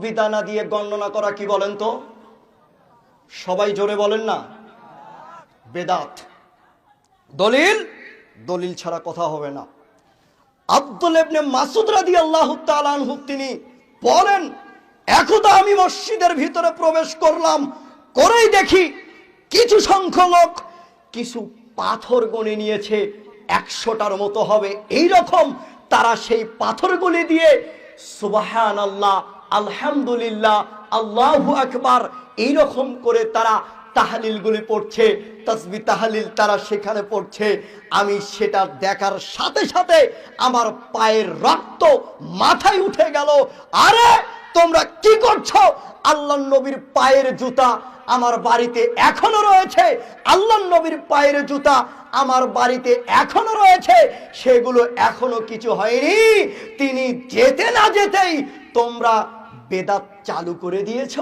তসবিদানা দিয়ে গণনা করা কি বলেন তো? সবাই জোরে বলেন না। বেদাত। দলিল? দলিল ছাড়া কথা হবে না। আব্দুল ইবনে মাসুদ রাদিয়াল্লাহু তাআলা আনহু তিনি বলেন, একদা আমি মসজিদের ভিতরে প্রবেশ করলাম, করেই দেখি কিছু সংখ্যক কিছু পাথর গণে নিয়েছে, একশোটার মতো হবে। এই রকম তারা সেই পাথরগুলি দিয়ে সুবাহান আল্লাহ আলহামদুলিল্লাহ, আল্লাহু আকবার, এইরকম করে তারা তাহালিলগুলি পড়ছে, তসবি তাহালিল তারা সেখানে পড়ছে। আমি সেটা দেখার সাথে সাথে আমার পায়ের রক্ত মাথায় উঠে গেল। আরে, তোমরা কি করছ? আল্লাহ নবীর পায়ের জুতা আমার বাড়িতে এখনও রয়েছে। আল্লাহ নবীর পায়ের জুতা আমার বাড়িতে এখনও রয়েছে। সেগুলো এখনও কিছু হয়নি। তিনি যেতে না যেতেই তোমরা বেদাত চালু করে দিয়েছ?